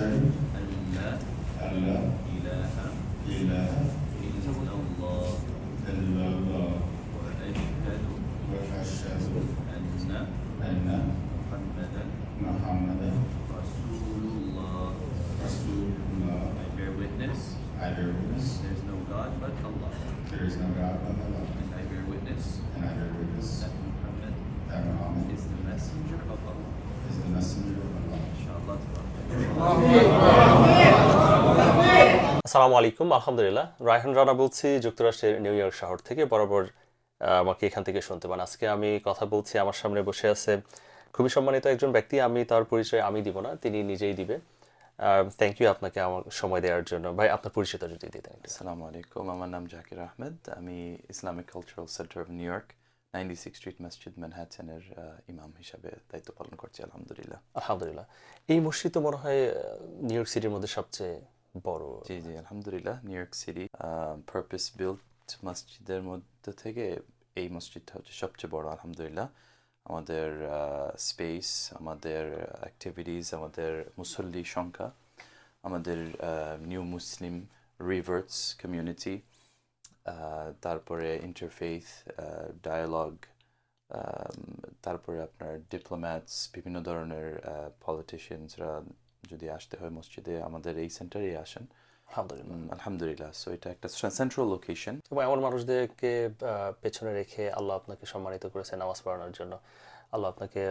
أشهد أن لا إله إلا আসসালামু আলাইকুম আলহামদুলিল্লাহ। রায়হান রানা বলছি, যুক্তরাষ্ট্রের নিউ ইয়র্ক শহর থেকে। বরাবর আমাকে এখান থেকে শুনতে পান। আজকে আমি কথা বলছি, আমার সামনে বসে আছে খুবই সম্মানিত একজন ব্যক্তি। আমি তার পরিচয় আমি দিব না, তিনি নিজেই দিবে। থ্যাংক ইউ আপনাকে আমার সময় দেওয়ার জন্য। ভাই, আপনার পরিচয়টা যদি দিতেন। আসসালামু আলাইকুম আমার নাম জাকির আহমেদ। আমি Islamic cultural centre of New York ninety six street মসজিদ ম্যানহ্যাটনের ইমাম হিসাবে দায়িত্ব পালন করছি আলহামদুলিল্লাহ। আলহামদুলিল্লাহ। এই মসজিদ তো মনে হয় নিউ ইয়র্ক সিটির মধ্যে সবচেয়ে বড়। জি জি আলহামদুলিল্লাহ New York city purpose built মসজিদের মধ্যে থেকে এই মসজিদটা হচ্ছে সবচেয়ে বড় আলহামদুলিল্লাহ। আমাদের স্পেস আমাদের অ্যাক্টিভিটিস আমাদের মুসল্লি সংখ্যা আমাদের নিউ মুসলিম রিভার্টস কমিউনিটি তারপরে ইন্টারফেথ ডায়ালগ তারপরে আপনার ডিপ্লোম্যাটস বিভিন্ন ধরনের পলিটিশিয়ানসরা যদি আসতে হয় মসজিদে আমাদের এই সেন্টারেই আসেন। আলহামদুলিল্লাহ। সো এটা একটা সেন্ট্রাল লোকেশন এবং এমন মানুষদেরকে পেছনে রেখে আল্লাহ আপনাকে সম্মানিত করেছে নামাজ পড়ানোর জন্য। আল্লাহ আপনাকে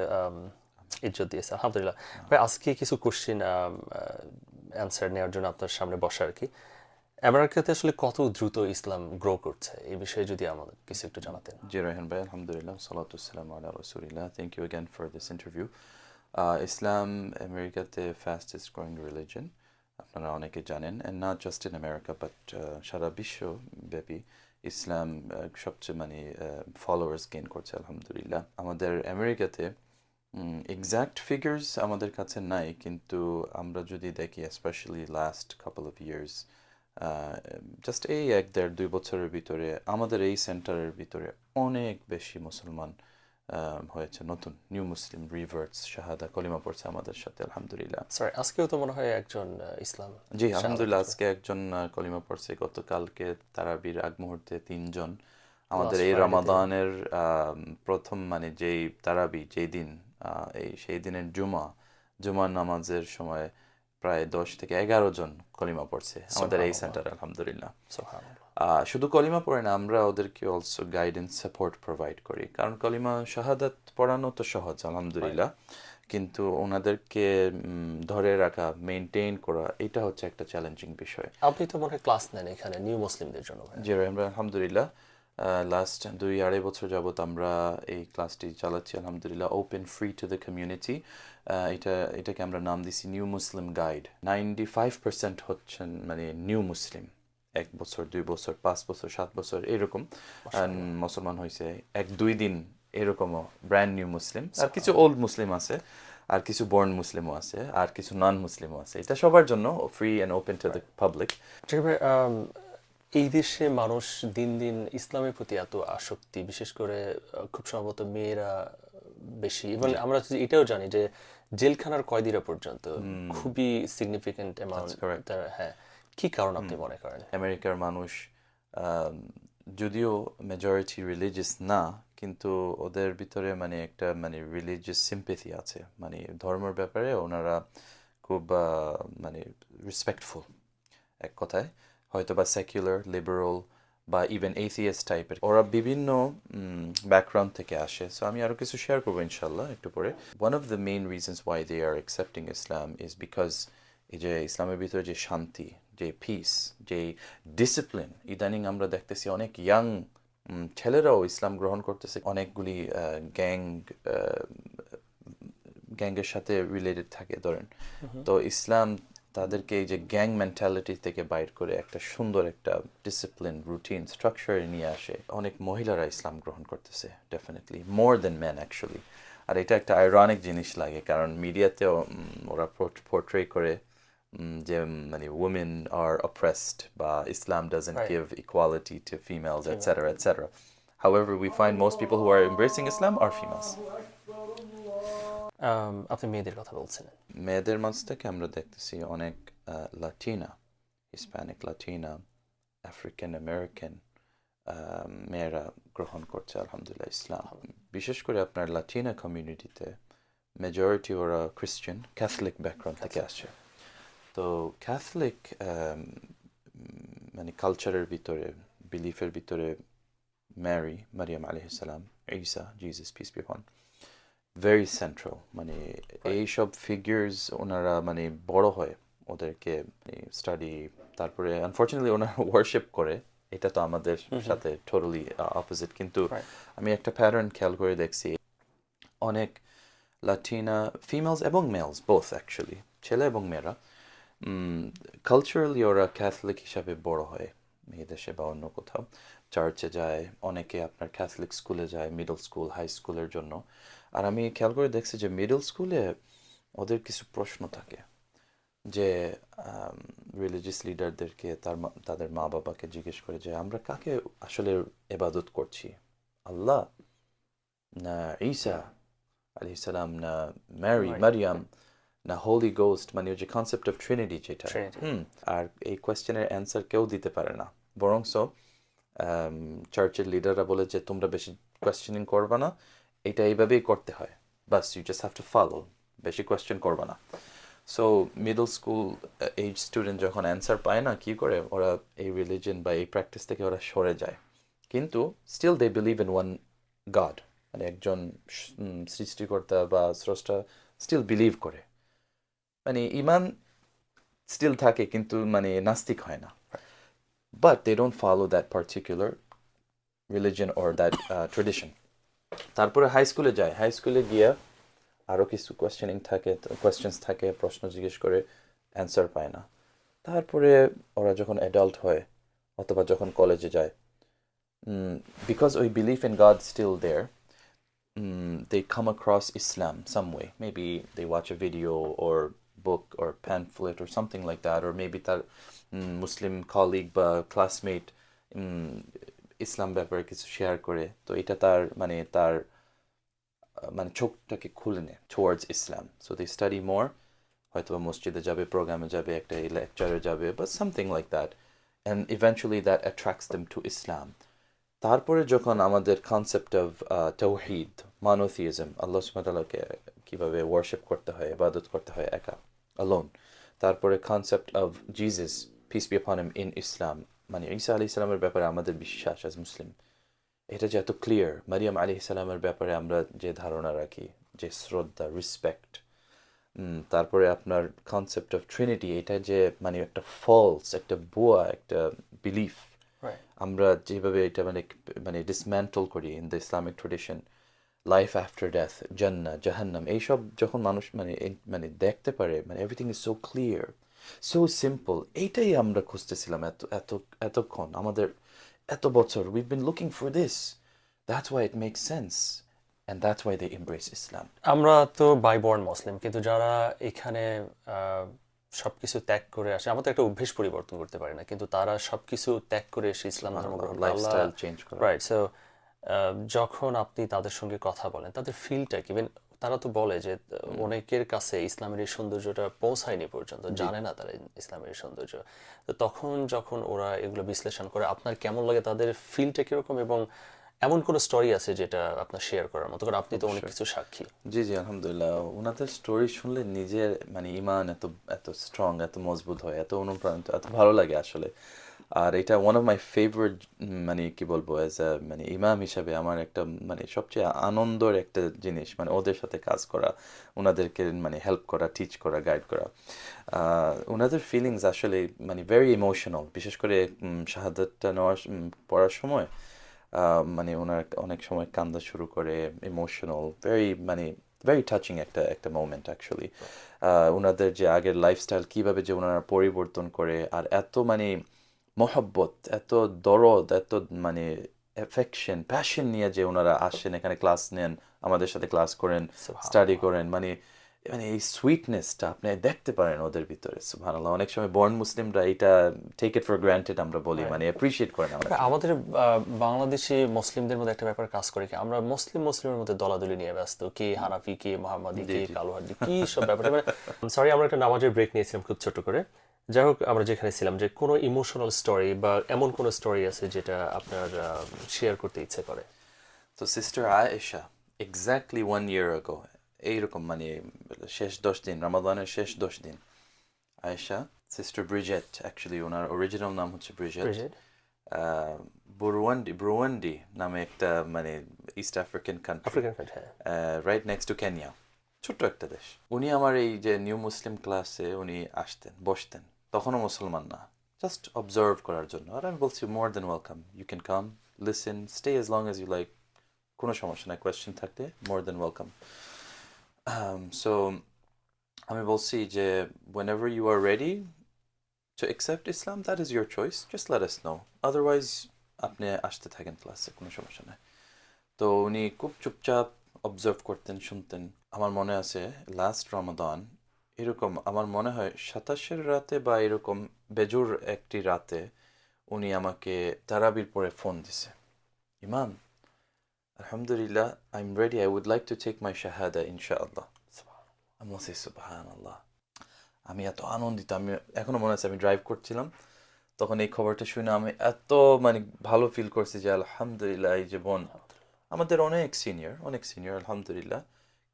ইজ্জত দিয়েছে। আলহামদুলিল্লাহ। ভাই আজকে কিছু কোশ্চিন অ্যান্সার নেওয়ার জন্য আপনার সামনে বসা আর কি। আমেরিকাতে আসলে কত দ্রুত ইসলাম গ্রো করছে? এই বিষয়ে যদি আমাদের কিছু একটু জানাতেন। জি, রায়হান ভাই, আলহামদুলিল্লাহ সালাতাম আল্লাহ রসুলিল্লাহ। Thank you again for this interview ইসলাম আমেরিকাতে ফাস্টেস্ট গ্রোয়িং রিলিজন আপনারা অনেকে জানেন and not just in America but সারা বিশ্বব্যাপী ইসলাম সবচেয়ে মানে ফলোয়ার্স গেইন করছে, আলহামদুলিল্লাহ। আমাদের আমেরিকাতে এক্সাক্ট ফিগার্স আমাদের কাছে নাই, কিন্তু আমরা যদি দেখি specially last couple of years just এই এক দেড় দুই বছরের ভিতরে আমাদের এই সেন্টারের ভিতরে অনেক বেশি মুসলমান হয়েছে নতুন নিউ মুসলিম রিভার্টস শাহাদা কলিমা পড়ছে আমাদের সাথে আলহামদুলিল্লাহ। সরি আজকেও তো মনে হয় একজন ইসলাম জি আলহামদুলিল্লাহ আজকে একজন কলিমা পড়ছে গতকালকে তারাবির আগ মুহূর্তে তিনজন। আমাদের এই। রমাদানের আহ, প্রথম মানে যেই তারাবি যেই দিন আহ, এই সেই দিনের জুমা জুমার নামাজের সময় প্রায় দশ থেকে এগারো জন কলিমা পড়ছে আমাদের এই। সেন্টার আলহামদুলিল্লাহ। শুধু কলিমা পড়ে না আমরা ওদেরকে অলসো গাইডেন্স সাপোর্ট প্রোভাইড করি। কারণ কলিমা শাহাদাত পড়ানো তো সহজ আলহামদুলিল্লাহ। কিন্তু ওনাদেরকে ধরে রাখা মেনটেন করা এটা হচ্ছে একটা চ্যালেঞ্জিং বিষয়। আপনি তো মনে হয় ক্লাস নেন এখানে নিউ মুসলিমদের জন্য। জি আমরা আলহামদুলিল্লাহ। লাস্ট দুই আড়াই বছর যাবত আমরা এই ক্লাসটি চালাচ্ছি আলহামদুলিল্লাহ। Open free to the community এটা এটাকে আমরা নাম দিছি new Muslim guide ninety five percent হচ্ছেন মানে নিউ মুসলিম এক বছর দুই বছর পাঁচ বছর সাত বছর এরকম। মুসলমান হয়েছে। এক দুই দিন এরকমও ব্র্যান্ড নিউ মুসলিম আর কিছু ওল্ড মুসলিম আছে আর কিছু বর্ন মুসলিমও আছে আর কিছু নন মুসলিমও আছে। এটা সবার জন্য free and open to the public এই দেশে মানুষ দিন দিন ইসলামের প্রতি এত আসক্তি বিশেষ করে খুব সম্ভবত মেয়েরা বেশি। এবং আমরা এটাও জানি যে জেলখানার কয়েদিরা পর্যন্ত খুবই সিগনিফিকেন্ট অ্যামাউন্ট হ্যাঁ। কি কারণ আপনি মনে করেন? আমেরিকার মানুষ যদিও মেজরিটি রিলিজিয়াস না কিন্তু ওদের ভিতরে মানে একটা মানে রিলিজিয়াস সিম্পেথি আছে। মানে ধর্মের ব্যাপারে ওনারা খুব মানে রেসপেক্টফুল এক কথায়। হয়তো বা সেকুলার লিবারাল বা ইভেন এথিয়াস টাইপের ওরা বিভিন্ন ব্যাকগ্রাউন্ড থেকে আসে। সো আমি আরও কিছু শেয়ার করব ইনশাল্লাহ একটু পরে। One of the main reasons why they are accepting Islam is because এই যে ইসলামের ভিতরে যে শান্তি যে পিস যে ডিসিপ্লিন ইদানিং আমরা দেখতেছি অনেক ইয়াং ছেলেরাও ইসলাম গ্রহণ করতেছে। অনেকগুলি গ্যাং গ্যাংয়ের সাথে রিলেটেড থাকে ধরেন। তো ইসলাম তাদেরকে এই যে গ্যাং মেন্টালিটি থেকে বাইর করে একটা সুন্দর একটা ডিসিপ্লিন রুটিন স্ট্রাকচারে নিয়ে আসে। অনেক মহিলারা ইসলাম গ্রহণ করতেছে definitely more than man actually আর এটা একটা আইরনিক জিনিস লাগে কারণ মিডিয়াতেও ওরা পোর্ট্রে করে যে মানে উমেন আর অপ্রেসড বা Islam doesn't give equality to females etc etc however we find most people who are embracing islam are females. Um, আপনি মেয়েদের কথা বলছিলেন। মেয়েদের মাঝ থেকে আমরা দেখতেছি অনেক Latina Hispanic Latina African American মেয়েরা গ্রহণ করছে আলহামদুলিল্লাহ ইসলাম। বিশেষ করে আপনার লাটিনা কমিউনিটিতে মেজরিটি ওরা খ্রিস্টান ক্যাথলিক ব্যাকগ্রাউন্ড থেকে আসে। তো ক্যাথলিক মানে কালচারের ভিতরে বিলিফের ভিতরে ম্যারি মারিয়াম আলহিসাল্লাম ঈসা Jesus peace be upon very central মানে এইসব ফিগার্স ওনারা মানে বড় হয় ওদেরকে স্টাডি তারপরে আনফর্চুনেটলি ওনারা ওয়ার্শিপ করে। এটা তো আমাদের সাথে টোটালি অপোজিট কিন্তু আমি একটা প্যাটার্ন খেয়াল করে দেখছি। অনেক লাটিনা ফিমেলস এবং মেলস বোথ অ্যাকচুয়ালি ছেলে এবং মেয়েরা। কালচারালি ওরা ক্যাথলিক হিসাবে বড় হয় এই দেশে বা অন্য কোথাও। চার্চে যায় অনেকে আপনার ক্যাথলিক স্কুলে যায় মিডল স্কুল হাই স্কুলের জন্য। আর আমি খেয়াল করে দেখছি যে মিডল স্কুলে ওদের কিছু প্রশ্ন থাকে যে রিলিজিয়াস লিডারদেরকে তার তাদের মা বাবাকে জিজ্ঞেস করে যে আমরা কাকে আসলে এবাদত করছি? আল্লাহ না ঈসা আলি সালাম না ম্যারি মারিয়াম না হোলি গোস্ট মানে ওই যে কনসেপ্ট অফ ট্রিনিটি যেটা. হুম আর এই কোয়েশ্চেনের অ্যান্সার কেউ দিতে পারে না। বরংস চার্চের লিডাররা বলে যে তোমরা বেশি কোয়েশ্চেনিং করবে না। এটা এইভাবেই করতে হয়। বাস you just have to follow বেশি কোয়েশ্চেন করবে না। So middle school age student যখন অ্যান্সার পায় না, কি করে? ওরা এই রিলিজন বা এই প্র্যাকটিস থেকে ওরা সরে যায়। কিন্তু still they believe in one God মানে একজন সৃষ্টিকর্তা বা স্রষ্টা স্টিল বিলিভ করে। মানে ইমান স্টিল থাকে, কিন্তু মানে নাস্তিক হয় না। But they don't follow that particular religion or that tradition তারপরে হাই স্কুলে যায় হাই স্কুলে গিয়া আরও কিছু কোয়েশ্চেনিং থাকে কোয়েশ্চেন্স থাকে, প্রশ্ন জিজ্ঞেস করে অ্যান্সার পায় না। তারপরে ওরা যখন অ্যাডাল্ট হয় অথবা যখন কলেজে যায় বিকজ ওই belief in God still there they come across Islam some way maybe they watch a video or book or pamphlet or something like that or maybe তার মুসলিম কলিগ বা ক্লাসমেট ইসলাম ব্যাপারে কিছু শেয়ার করে, তো এটা তার মানে তার মানে চোখটাকে খুলে নেয় towards Islam. So they study more হয়তো মসজিদে যাবে প্রোগ্রামে যাবে, একটা লেকচারে যাবে বা something like that and eventually that attracts them to Islam. তারপরে যখন আমাদের কনসেপ্ট অফ তৌহিদ মানোথিজম আল্লাহ সুমাতাল্লাহকে কীভাবে ওয়ার্শিপ করতে হয়, ইবাদত করতে হয় একা অলোন তারপরে concept of Jesus peace be upon in Islam. মানে ঈসা আলি ইসলামের ব্যাপারে আমাদের বিশ্বাস অ্যাজ মুসলিম এটা যে এত ক্লিয়ার মারিয়াম আলি ইসলামের ব্যাপারে আমরা যে ধারণা রাখি যে শ্রদ্ধা রেসপেক্ট তারপরে আপনার কনসেপ্ট অফ ট্রিনিটি এটা যে মানে একটা ফলস একটা বোয়া একটা বিলিফ আমরা যেভাবে এটা মানে মানে ডিসম্যান্টল করি in the Islamic tradition life after death জান্না জাহান্নাম এইসব যখন মানুষ মানে মানে দেখতে পারে মানে everything is so clear so simple এইটাই আমরা খুঁজতেছিলাম এত এত এতক্ষণ আমাদের এত বছর। We've been looking for this that's why it make sense and that's why they embrace Islam আমরা তো বাই বর্ন মুসলিম কিন্তু যারা এখানে সবকিছু ত্যাগ করে আসে আমরা তো একটা অভ্যেস পরিবর্তন করতে পারি না কিন্তু তারা সবকিছু ত্যাগ করে এসে ইসলাম ধর্ম গ্রহণ লাইফস্টাইল চেঞ্জ করা। রাইট সো যখন আপনি তাদের সঙ্গে কথা বলেন তাদের ফিলটা কি? তারা তো বলে যে অনেকের কাছে ইসলামের এই সৌন্দর্যটা পৌঁছায়নি পর্যন্ত জানে না তারা ইসলামের সৌন্দর্য। তো তখন যখন ওরা এগুলো বিশ্লেষণ করে আপনার কেমন লাগে তাদের ফিলটা কীরকম? এবং এমন কোনো স্টোরি আছে যেটা আপনার শেয়ার করার মতো? কারণ আপনি তো অনেক কিছু সাক্ষী। জি জি আলহামদুলিল্লাহ। ওনাদের স্টোরি শুনলে নিজের মানে ইমান এত এত স্ট্রং এত মজবুত হয় এত অনুপ্রাণিত এত ভালো লাগে আসলে। আর এটা ওয়ান অফ মাই ফেভারিট মানে কি বলব অ্যাজ আ মানে ইমাম হিসাবে আমার একটা মানে সবচেয়ে আনন্দের একটা জিনিস মানে ওদের সাথে কাজ করা ওনাদেরকে মানে হেল্প করা টিচ করা গাইড করা। ওনাদের ফিলিংস আসলে মানে ভেরি ইমোশনাল বিশেষ করে শাহাদাতটা নেওয়ার পড়ার সময় মানে ওনার অনেক সময় কান্দা শুরু করে ইমোশনাল ভেরি মানে ভেরি টাচিং একটা একটা মোমেন্ট অ্যাকচুয়ালি ওনাদের যে আগের লাইফস্টাইল কীভাবে যে ওনারা পরিবর্তন করে, আর এত মানে মহব্বত এত দরদ এত মানে এফেকশন প্যাশন নিয়ে যে ওনারা আসেন এখানে ক্লাস নেন আমাদের সাথে ক্লাস করেন স্টাডি করেন মানে মানে এই সুইটনেসটা আপনি দেখতে পারেন ওদের ভিতরে সুবহানাল্লাহ। অনেক সময় বর্ন মুসলিমরা এটা টেক ইট ফর গ্রান্টেড আমরা বলি মানে অ্যাপ্রিশিয়েট করে না আমাদের বাংলাদেশে মুসলিমদের মধ্যে একটা ব্যাপার কাজ করে কি আমরা মুসলিম মুসলিমের মধ্যে দলাদলি নিয়ে ব্যস্ত কে হানাফি কে মোহাম্মদী কে কালোহাদি কি সব ব্যাপার। সরি আমরা একটা নামাজের ব্রেক নিয়েছিলাম খুব ছোট করে। যাই হোক আমরা যেখানে ছিলাম যে কোনো ইমোশনাল স্টোরি বা এমন কোনো স্টোরি আছে যেটা আপনার শেয়ার করতে ইচ্ছে করে? তো sister Aisha exactly one year ago এইরকম মানে শেষ দশ দিন রামাদানের শেষ দশ দিন আয়েশা সিস্টার ব্রিজেট অ্যাকচুয়ালি ওনার অরিজিনাল নাম হচ্ছে ব্রিজেট? বুরওয়ান্ডি ব্রুয়ান্ডি নামে একটা মানে East African country African country right next to Kenya ছোট্ট একটা দেশ। উনি আমার এই যে নিউ মুসলিম ক্লাসে উনি আসতেন বসতেন। তখনও মুসলমান না। জাস্ট অবজার্ভ করার জন্য। আর আমি বলছি more than welcome you can come listen stay as long as you like কোনো সমস্যা নাই। কোয়েশ্চেন থাকলে মোর দেন ওয়েলকাম সো আমি বলছি যে, whenever you are ready to accept Islam, that is your choice. Just let us know. Otherwise, আপনি আসতে থাকেন ক্লাসে কোনো সমস্যা নাই। তো উনি খুব চুপচাপ অবজার্ভ করতেন, শুনতেন। আমার মনে আছে লাস্ট রমাদান এরকম আমার মনে হয় সাতাশের রাতে বা এরকম বেজুর একটি রাতে উনি আমাকে তারাবির পরে ফোন দিছে। ইমাম আলহামদুলিল্লাহ I am ready I would like to take my শাহাদা ইনশাআল্লাহ আমি বলছি সুবাহান আল্লাহ আমি এত আনন্দিত আমি এখনও মনে আছে আমি ড্রাইভ করছিলাম। তখন এই খবরটা শুনে আমি এত মানে ভালো ফিল করছি যে আলহামদুলিল্লাহ এই যে বোন। আমাদের অনেক সিনিয়র অনেক সিনিয়র আলহামদুলিল্লাহ।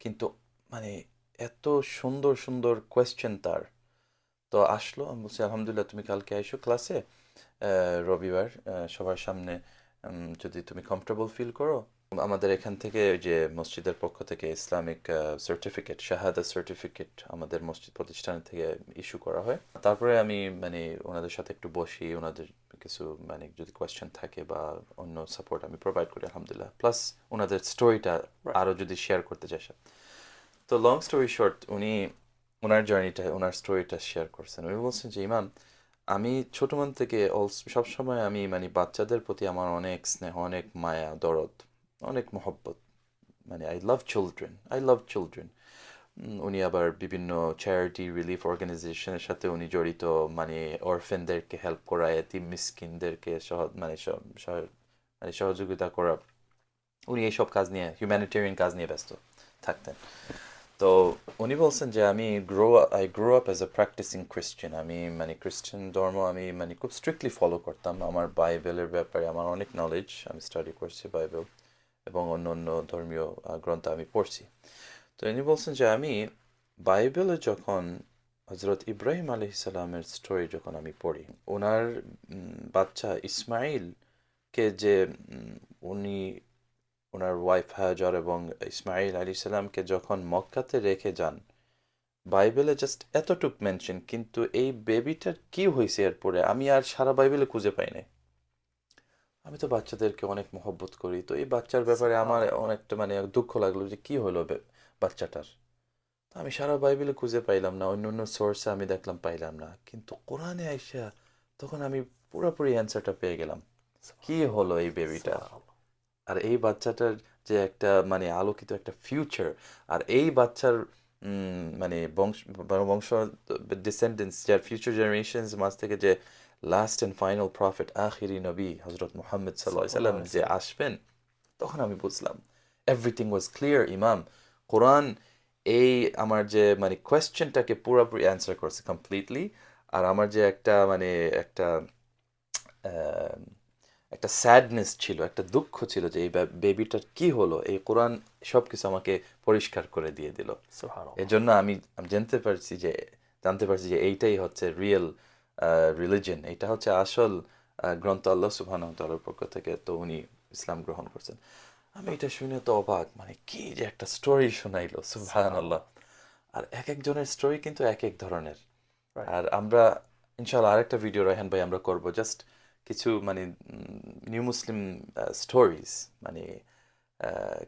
কিন্তু মানে এত সুন্দর সুন্দর কোয়েশ্চেন তার। তো আসলো আমি বলছি আলহামদুলিল্লাহ তুমি কালকে আইসো ক্লাসে রবিবার সবার সামনে যদি তুমি কমফোর্টেবল ফিল করো। আমাদের এখান থেকে যে মসজিদের পক্ষ থেকে ইসলামিক সার্টিফিকেট শাহাদা সার্টিফিকেট আমাদের মসজিদ প্রতিষ্ঠান থেকে ইস্যু করা হয়। তারপরে আমি মানে ওনাদের সাথে একটু বসি ওনাদের কিছু মানে যদি কোয়েশ্চেন থাকে বা অন্য সাপোর্ট আমি প্রোভাইড করি আলহামদুলিল্লাহ। প্লাস ওনাদের স্টোরিটা আরও যদি শেয়ার করতে চাই তো লং স্টোরি শর্ট উনি ওনার জার্নিটা ওনার স্টোরিটা শেয়ার করছেন। উনি বলছেন যে, ইমাম, আমি ছোটমান থেকে সবসময় আমি মানে বাচ্চাদের প্রতি আমার অনেক স্নেহ, অনেক মায়া, দরদ, অনেক মহব্বত। মানে I love children I love children উনি আবার বিভিন্ন চ্যারিটি রিলিফ অর্গানাইজেশনের সাথে উনি জড়িত মানে অরফেনদেরকে হেল্প করা, এতিম মিসকিনদেরকে সহ মানে মানে সহযোগিতা করা। উনি এইসব কাজ নিয়ে হিউম্যানিটেরিয়ান কাজ নিয়ে ব্যস্ত থাকতেন। তো উনি বলছেন যে আমি grow I grow up as a practising Christian আমি মানে খ্রিস্টান ধর্ম আমি মানে খুব স্ট্রিক্টলি ফলো করতাম। আমার বাইবেলের ব্যাপারে আমার অনেক নলেজ আমি স্টাডি করছি বাইবেল এবং অন্য অন্য ধর্মীয় গ্রন্থ আমি পড়ছি। তো উনি বলছেন যে আমি বাইবেলে যখন হজরত ইব্রাহিম আলি ইসালামের স্টোরি যখন আমি পড়ি ওনার বাচ্চা ইসমাইলকে যে উনি ওনার ওয়াইফ হাজার এবং ইসমাইল আলী সাল্লামকে যখন মক্কাতে রেখে যান বাইবেলে জাস্ট এতটুক মেনশন কিন্তু এই বেবিটার কি হয়েছে এরপরে? আমি আর সারা বাইবেলে খুঁজে পাই নাই। আমি তো বাচ্চাদেরকে অনেক মহব্বত করি তো এই বাচ্চার ব্যাপারে আমার অনেকটা মানে দুঃখ লাগল যে কি হলো বাচ্চাটার। তো আমি সারা বাইবেলে খুঁজে পাইলাম না অন্য অন্য সোর্সে আমি দেখলাম পাইলাম না। কিন্তু কোরআনে আইসা তখন আমি পুরোপুরি অ্যান্সারটা পেয়ে গেলাম। কি হলো এই বেবিটা আর এই বাচ্চাটার যে একটা মানে আলোকিত একটা ফিউচার আর এই বাচ্চার মানে বংশ বংশ ডিসেন্ডেন্স যার ফিউচার জেনারেশনস মাঝ থেকে যে লাস্ট অ্যান্ড ফাইনাল প্রফিট আখিরি নবী হজরত মোহাম্মদ সাল্লাহ সাল্লাম যে আসবেন তখন আমি বুঝলাম এভরিথিং ওয়াজ ক্লিয়ার ইমাম কোরআন এই আমার যে মানে কোয়েশ্চেনটাকে পুরোপুরি অ্যান্সার করছে কমপ্লিটলি আর আমার যে একটা মানে একটা একটা স্যাডনেস ছিল একটা দুঃখ ছিল যে এই বেবিটার কি হলো? এই কোরআন সব কিছু আমাকে পরিষ্কার করে দিয়ে দিল। এর জন্য আমি জানতে পারছি যে জানতে পারছি যে এইটাই হচ্ছে রিয়েল রিলিজন এটা হচ্ছে আসল গ্রন্থ আল্লাহ ওয়া পক্ষ থেকে তো উনি ইসলাম গ্রহণ করছেন। আমি এটা শুনে তো অবাক মানে কি যে একটা স্টোরি শোনাইলো সুবহানাল্লাহ। আর এক একজনের স্টোরি কিন্তু এক এক ধরনের। আর আমরা ইনশাআল্লাহ আরেকটা ভিডিও রায়হান ভাই আমরা করব। জাস্ট কিছু মানে নিউ মুসলিম স্টোরিজ মানে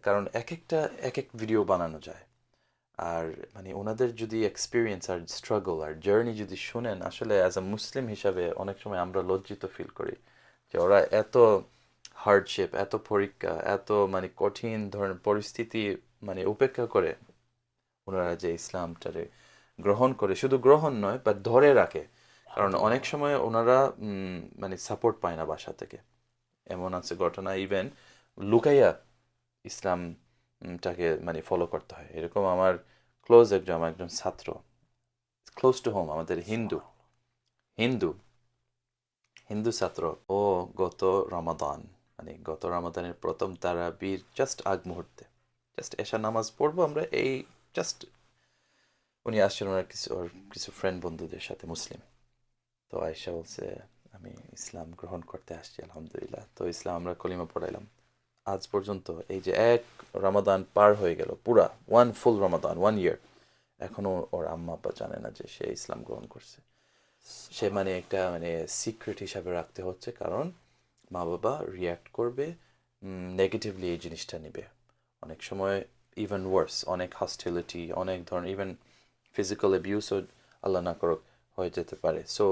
কারণ এক একটা এক এক ভিডিও বানানো যায়। আর মানে ওনাদের যদি এক্সপিরিয়েন্স আর স্ট্রাগল আর জার্নি যদি শুনেন, আসলে অ্যাজ আ মুসলিম হিসাবে অনেক সময় আমরা লজ্জিত ফিল করি যে ওরা এত হার্ডশিপ এত পরীক্ষা, এত মানে কঠিন ধরনের পরিস্থিতি মানে উপেক্ষা করে ওনারা যে ইসলামটারে গ্রহণ করে। শুধু গ্রহণ নয় বা ধরে রাখে। কারণ অনেক সময় ওনারা মানে সাপোর্ট পায় না বাসা থেকে। এমন আছে ঘটনা ইভেন লুকাইয়া ইসলামটাকে মানে ফলো করতে হয়। এরকম আমার ক্লোজ একজন, আমার একজন ছাত্র। ক্লোজ টু হোম আমাদের হিন্দু। হিন্দু। হিন্দু ছাত্র। ও গত রমাদান মানে গত রমাদানের প্রথম তারাবির জাস্ট আগ মুহূর্তে। জাস্ট এশা নামাজ পড়ব আমরা, এই জাস্ট উনি আসছেন ওনার কিছু, ওর কিছু ফ্রেন্ড বন্ধুদের সাথে, মুসলিম। তো আয়সা বলছে, আমি ইসলাম গ্রহণ করতে আসছি, আলহামদুলিল্লাহ। তো ইসলাম আমরা কলিমা পড়াইলাম। আজ পর্যন্ত এই যে এক রমাদান পার হয়ে গেল, পুরা ওয়ান ফুল রমাদান ওয়ান ইয়ার এখনও ওর আম্মা আব্বা জানে না যে সে ইসলাম গ্রহণ করছে। সে মানে একটা মানে সিক্রেট হিসাবে রাখতে হচ্ছে, কারণ মা বাবা রিয়্যাক্ট করবে নেগেটিভলি এই জিনিসটা নেবে। অনেক সময় ইভেন ওয়ার্স অনেক হস্টিলিটি অনেক ধরনের ইভেন ফিজিক্যাল অ্যাবিউসও আল্লাহ না করুক হয়ে যেতে পারে। সো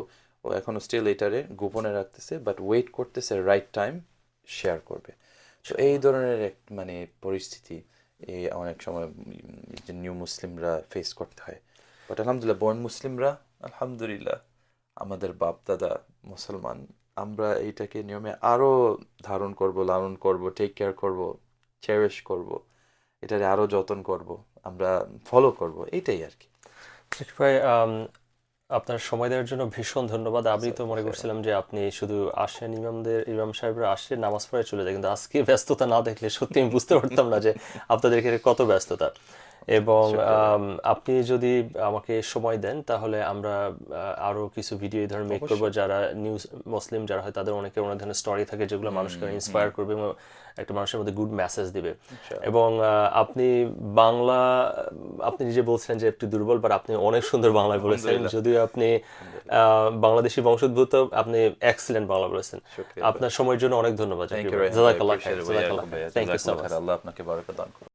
ও এখনও স্টিল এটারে গোপনে রাখতেছে বাট ওয়েট করতেছে রাইট টাইম শেয়ার করবে। তো এই ধরনের এক মানে পরিস্থিতি এই অনেক সময় যে নিউ মুসলিমরা ফেস করতে হয়। বাট আলহামদুলিল্লাহ বর্ন মুসলিমরা আলহামদুলিল্লাহ আমাদের বাপ দাদা মুসলমান আমরা এইটাকে নিয়মে আরও ধারণ করব লালন করব টেক কেয়ার করব চেরিশ করব এটারে আরও যত্ন করব আমরা ফলো করব এইটাই আর কি। শেখ ভাই আপনার সময় দেওয়ার জন্য ভীষণ ধন্যবাদ। আমি তো মনে করছিলাম যে আপনি শুধু আসেন ইমামদের ইমাম সাহেবরা আসে নামাজ পড়ে চলে যায় কিন্তু আজকে ব্যস্ততা না দেখলে সত্যি আমি বুঝতে পারতাম না যে আপনাদের এখানে কত ব্যস্ততা। এবং আপনি যদি আমাকে সময় দেন তাহলে আমরা আরও কিছু ভিডিও এই ধরনের মেক করব যারা নিউজ মুসলিম যারা হয় তাদের অনেকের অনেক ধরনের স্টোরি থাকে যেগুলো মানুষকে ইন্সপায়ার করবে এবং একটা মানুষের মধ্যে গুড মেসেজ দিবে। এবং আপনি বাংলা আপনি নিজে বলছেন যে একটু দুর্বল বাট আপনি অনেক সুন্দর বাংলায় বলেছেন। যদিও আপনি আহ, বাংলাদেশি বংশোদ্ভূত আপনি এক্সিলেন্ট বাংলা বলেছেন। আপনার সময়ের জন্য অনেক ধন্যবাদ জাজাকাল্লাহ থ্যাংক ইউ সো মাচ আল্লাহ আপনাকে বারকত দান করুন